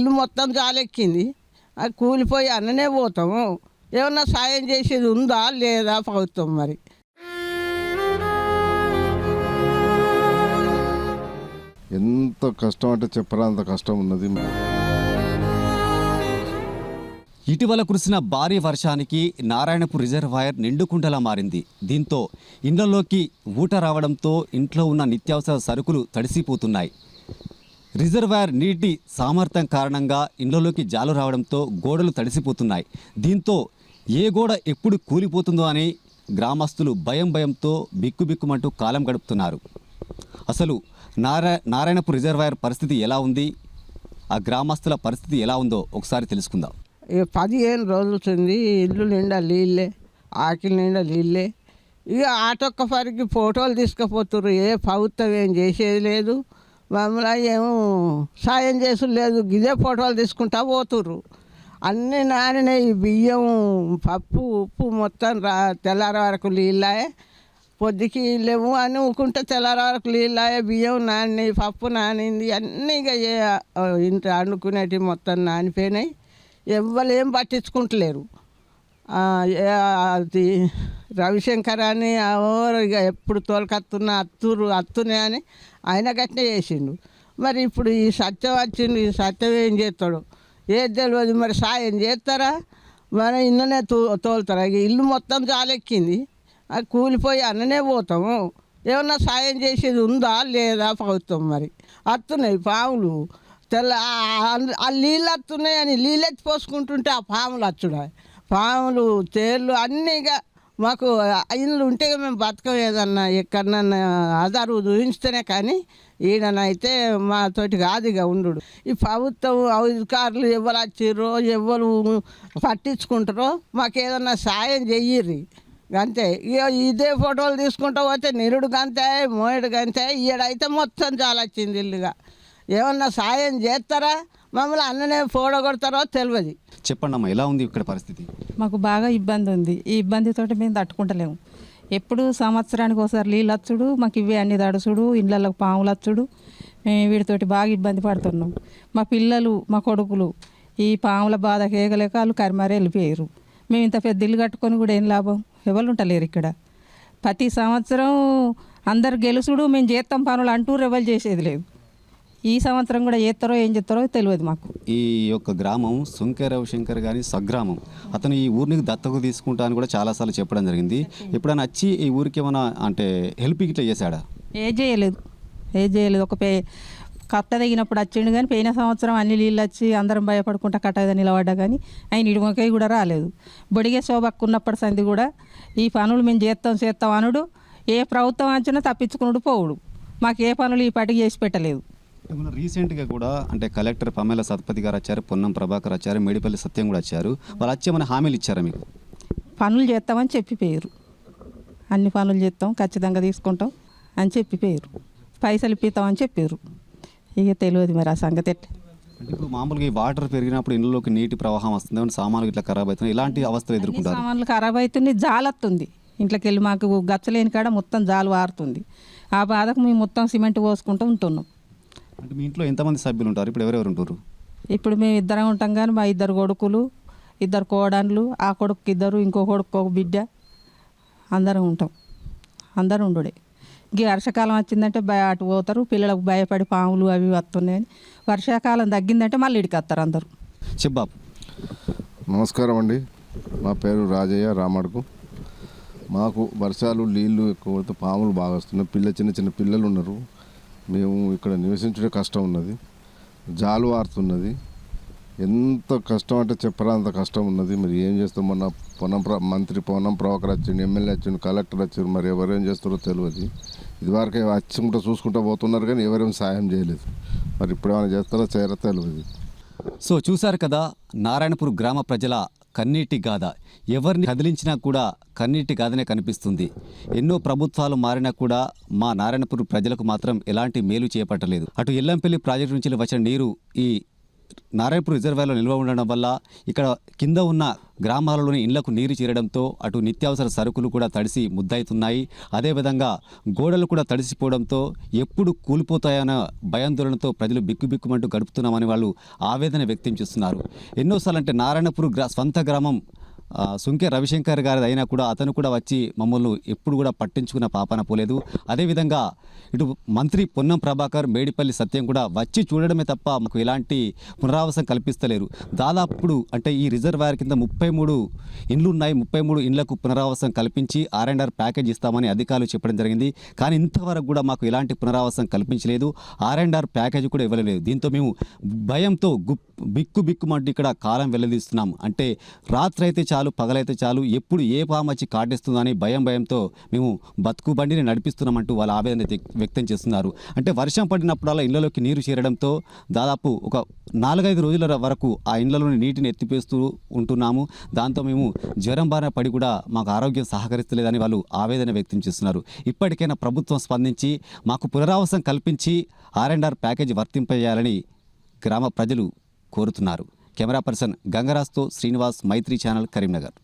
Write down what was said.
ఇల్లు మొత్తం జాలెక్కింది అది కూలిపోయి అన్ననే పోతాము. ఏమన్నా సాయం చేసేది ఉందా? లేదా ప్రభుత్వం మరి? ఎంత కష్టం అంటే చెప్పరాంత కష్టం ఉన్నది ఇటీవల కురిసిన భారీ వర్షానికి నారాయణపూర్ రిజర్వాయర్ నిండుకుండలా మారింది. దీంతో ఇండ్లలోకి ఊట రావడంతో ఇంట్లో ఉన్న నిత్యావసర సరుకులు తడిసిపోతున్నాయి. రిజర్వాయర్ నీటి సామర్థ్యం కారణంగా ఇండ్లలోకి జాలు రావడంతో గోడలు తడిసిపోతున్నాయి. దీంతో ఏ గోడ ఎప్పుడు కూలిపోతుందో అని గ్రామస్తులు భయం భయంతో బిక్కుబిక్కుమంటూ కాలం గడుపుతున్నారు. అసలు నారా నారాయణపూర్ రిజర్వాయర్ పరిస్థితి ఎలా ఉంది? ఆ గ్రామస్తుల పరిస్థితి ఎలా ఉందో ఒకసారి తెలుసుకుందాం. ఇక పదిహేను రోజులుంది ఇల్లు నిండా నీళ్ళే ఆకిలి నిండా నీళ్ళే. ఇక ఆటొక్కసారికి ఫోటోలు తీసుకుపోతున్నారు ఏ ప్రభుత్వం ఏం చేసేది లేదు. మమ్మల్ని ఏమో సాయం చేసుడు లేదు గిదే ఫోటోలు తీసుకుంటా పోతుర్రు. అన్ని నానినాయి బియ్యం పప్పు ఉప్పు మొత్తం రా తెల్లార వరకు నీళ్ళాయే. పొద్దుకి లేవు అని ఊకుంటే తెల్లార వరకు నీళ్ళాయే. బియ్యం నాని పప్పు నానింది అన్నీ ఇక ఏ- ఇంత వండుకునేటివి మొత్తం నానిపోయినాయి. ఎవ్వరు ఏం పట్టించుకుంటలేరు అది రవిశంకర్ అని ఇక ఎప్పుడు తోలుకత్తున్న అత్తురు అత్తునే అని ఆయన గట్నే చేసిండు. మరి ఇప్పుడు ఈ సత్యం వచ్చిండు ఈ సత్యం ఏం చేస్తాడు ఏది తెలియదు మరి సాయం చేస్తారా మరి ఇన్ననే తో తోలుతారా? ఇక ఇల్లు మొత్తం జాలెక్కింది. అది కూలిపోయి అన్ననే పోతాము. ఏమన్నా సాయం చేసేది ఉందా? లేదా ప్రభుత్వం మరి? వస్తున్నాయి పాములు. తెల్ల ఆ- ఆ నీళ్ళు వస్తున్నాయి అని నీళ్ళు పోసుకుంటుంటే ఆ పాములు వచ్చుడా పాములు తేళ్ళు అన్నీ ఇక మాకు ఇల్లు ఉంటే మేము బతకం ఎక్కడన్నా ఆధారు చూపించితేనే కానీ ఈయననైతే మాతోటి కాదు ఇక ఉండు ఈ ప్రభుత్వం అధికారులు ఎవరు వచ్చిర్రో ఎవరు పట్టించుకుంటారో మాకు ఏదన్నా సాయం చెయ్యిర్రి. అంతే. ఇక ఇదే ఫోటోలు తీసుకుంటూ పోతే నిరుడు గంతే మోయుడు గంతే ఈడైతే మొత్తం చాలా వచ్చింది ఇల్లుగా. ఏమన్నా సాయం చేస్తారా? మమ్మల్ని అన్ననే ఫోటో కొడతారో తెలియదు చెప్పండి అమ్మా ఎలా ఉంది ఇక్కడ పరిస్థితి? మాకు బాగా ఇబ్బంది ఉంది. ఈ ఇబ్బందితో మేము తట్టుకుంటలేము. ఎప్పుడు సంవత్సరానికి ఒకసారి నీళ్ళు వచ్చుడు మాకు ఇవే అన్ని తడుచుడు ఇళ్ళకి పాములు వచ్చుడు మేము వీటితోటి బాగా ఇబ్బంది పడుతున్నాం. మా పిల్లలు మా కొడుకులు ఈ పాముల బాధ కేగలేక వాళ్ళు కరిమారే వెళ్ళిపోయారు. మేము ఇంత పెద్ద ఇల్లు కట్టుకొని కూడా ఏం లాభం? ఎవరు ఉంటలేరు ఇక్కడ. ప్రతి సంవత్సరం అందరు గెలుసుడు మేము చేస్తాం పనులు అంటూ రెవల్ చేసేది లేదు. ఈ సంవత్సరం కూడా చేస్తారో ఏం చేస్తారో తెలియదు మాకు. ఈ యొక్క గ్రామం సుంకె రవిశంకర్ గారి స్వగ్రామం అతను ఈ ఊరిని దత్తకు తీసుకుంటా అని కూడా చాలాసార్లు చెప్పడం జరిగింది. ఎప్పుడైనా వచ్చి ఈ ఊరికి ఏమైనా అంటే హెల్ప్ ఇట్లా చేశాడా? ఏ చేయలేదు. ఏ చేయలేదు. ఒక పే కట్ట తగినప్పుడు వచ్చిండు కానీ పోయిన సంవత్సరం అన్ని నీళ్ళు వచ్చి అందరం భయపడుకుంటా కట్ట మీద నిలబడ్డా కానీ ఆయన ఇడుమకై కూడా రాలేదు. బొడిగే శోభకు ఉన్నప్పటి సంది కూడా ఈ పనులు మేము చేస్తాం చేస్తాం అనుడు ఏ ప్రభుత్వం వచ్చినా తప్పించుకున్నాడు పోవుడు. మాకు ఏ పనులు ఈ పాటికి చేసి పెట్టలేదు. రీసెంట్గా కూడా అంటే కలెక్టర్ పమేల సత్పతి గారు వచ్చారు పొన్నం ప్రభాకర్ వచ్చారు మేడిపల్లి సత్యం కూడా వచ్చారు. వాళ్ళు వచ్చి ఏమైనా హామీలు ఇచ్చారా మీకు? పనులు చేస్తామని చెప్పిపోయారు. అన్ని పనులు చేస్తాం ఖచ్చితంగా తీసుకుంటాం అని చెప్పిపోయారు. పైసలు ఇప్పిస్తామని చెప్పారు. ఇక తెలియదు మరి ఆ సంగతి ఎట్లా. అంటే ఇప్పుడు మామూలుగా ఈ వాటర్ పెరిగినప్పుడు ఇళ్ళలోకి నీటి ప్రవాహం వస్తుంది సామాన్లు ఇట్లా ఖరాబ్ అవుతున్నాయి ఇలాంటి అవస్థలు ఎదుర్కొంటారు. సామాన్లు ఖరాబ్ అవుతుంది జాలత్తుంది. ఇంట్లోకి వెళ్ళి మాకు గచ్చలేని కాడ మొత్తం జాలు వారుతుంది. ఆ బాధకు మేము మొత్తం సిమెంట్ పోసుకుంటూ ఉంటున్నాం. అంటే మీ ఇంట్లో ఎంతమంది సభ్యులు ఉంటారు ఇప్పుడు ఎవరెవరు ఉంటారు ఇప్పుడు మేము ఇద్దరం ఉంటాం కానీ మా ఇద్దరు కొడుకులు ఇద్దరు కోడన్లు ఆ కొడుకు ఇద్దరు ఇంకో కొడుకు ఒక బిడ్డ. అందరం ఉంటాం. అందరం ఉండుడే. ఇంక వర్షాకాలం వచ్చిందంటే భయ అటు పోతారు పిల్లలకు భయపడి పాములు అవి వస్తున్నాయని వర్షాకాలం తగ్గిందంటే మళ్ళీ ఇడికి వస్తారు అందరూ. చెప్పాబు నమస్కారం అండి. మా పేరు రాజయ్య రామడుకు మాకు వర్షాలు నీళ్ళు ఎక్కువ పడితే పాములు బాగా వస్తున్నాయి. పిల్ల చిన్న చిన్న పిల్లలు ఉన్నారు మేము ఇక్కడ నివసించడం కష్టం ఉన్నది. జాలు వారుతున్నది. ఎంత కష్టం అంటే చెప్పరాంత కష్టం ఉన్నది. మరి ఏం చేస్తాం? మన పొనం ప్ర మంత్రి పొనం ప్రభాకర్ వచ్చిండు ఎమ్మెల్యే వచ్చిండు కలెక్టర్ వచ్చిండు మరి ఎవరేం చేస్తారో తెలియదు ఇదివరకే వచ్చుకుంటూ చూసుకుంటూ పోతున్నారు కానీ ఎవరేం సాయం చేయలేదు. మరి ఇప్పుడు ఏమైనా చేస్తారో చేయరా తెలియదు సో చూశారు కదా నారాయణపూర్ గ్రామ ప్రజల కన్నీటి గాథ. ఎవరిని కదిలించినా కూడా కన్నీటి గాథనే కనిపిస్తుంది. ఎన్నో ప్రభుత్వాలు మారినా కూడా మా నారాయణపూర్ ప్రజలకు మాత్రం ఎలాంటి మేలు చేపట్టలేదు. అటు ఎల్లంపల్లి ప్రాజెక్టు నుంచి వచ్చిన నీరు ఈ నారాయణపూర్ రిజర్వాయర్లో నిల్వ ఉండడం వల్ల ఇక్కడ కింద ఉన్న గ్రామాలలోని ఇళ్ళకు నీరు చేరడంతో అటు నిత్యావసర సరుకులు కూడా తడిసి ముద్దవుతున్నాయి అదేవిధంగా గోడలు కూడా తడిసిపోవడంతో ఎప్పుడు కూలిపోతాయన్న భయాందోళనతో ప్రజలు బిక్కుబిక్కుమంటూ గడుపుతున్నామని వాళ్ళు ఆవేదన వ్యక్తం చేస్తున్నారు. ఎన్నోసార్లు అంటే నారాయణపూర్ గ్రా స్వంత గ్రామం సుంకె రవిశంకర్ గారి అయినా కూడా అతను కూడా వచ్చి మమ్మల్ని ఎప్పుడు కూడా పట్టించుకున్న పాపన పోలేదు. అదేవిధంగా ఇటు మంత్రి పొన్నం ప్రభాకర్ మేడిపల్లి సత్యం కూడా వచ్చి చూడడమే తప్ప మాకు ఎలాంటి పునరావాసం కల్పిస్తలేరు. దాదాపుడు అంటే ఈ రిజర్వాయర్ కింద ముప్పై మూడు ఇండ్లు ఉన్నాయి ముప్పై మూడు ఇండ్లకు పునరావాసం కల్పించి ఆర్ అండ్ ఆర్ ప్యాకేజ్ ఇస్తామని అధికారులు చెప్పడం జరిగింది. కానీ ఇంతవరకు కూడా మాకు ఎలాంటి పునరావాసం కల్పించలేదు. ఆర్ అండ్ ఆర్ ప్యాకేజ్ కూడా ఇవ్వలేదు. దీంతో మేము భయంతో గుప్ బిక్కు బిక్కుమంటూ ఇక్కడ కాలం వెల్లదీస్తున్నాం. అంటే రాత్రి అయితే చాలు పగలైతే చాలు ఎప్పుడు ఏ పాము వచ్చి కాటేస్తుందని భయం భయంతో మేము బతుకు బండిని నడిపిస్తున్నామంటూ వాళ్ళ ఆవేదన వ్యక్తం చేస్తున్నారు. అంటే వర్షం పడినప్పుడల్లా ఇళ్ళలోకి నీరు చేరడంతో దాదాపు ఒక నాలుగైదు రోజుల వరకు ఆ ఇళ్ళలోని నీటిని ఎత్తిపేస్తూ ఉంటున్నాము. దాంతో మేము జ్వరం బారిన పడి కూడా మాకు ఆరోగ్యం సహకరిస్తలేదని వాళ్ళు ఆవేదన వ్యక్తం చేస్తున్నారు. ఇప్పటికైనా ప్రభుత్వం స్పందించి మాకు పునరావాసం కల్పించి ఆర్ అండ్ ఆర్ ప్యాకేజీ వర్తింపజేయాలని గ్రామ ప్రజలు కోరుతున్నారు. కెమెరా పర్సన్ గంగరాజ్తో శ్రీనివాస్ మైత్రి ఛానల్ కరీంనగర్.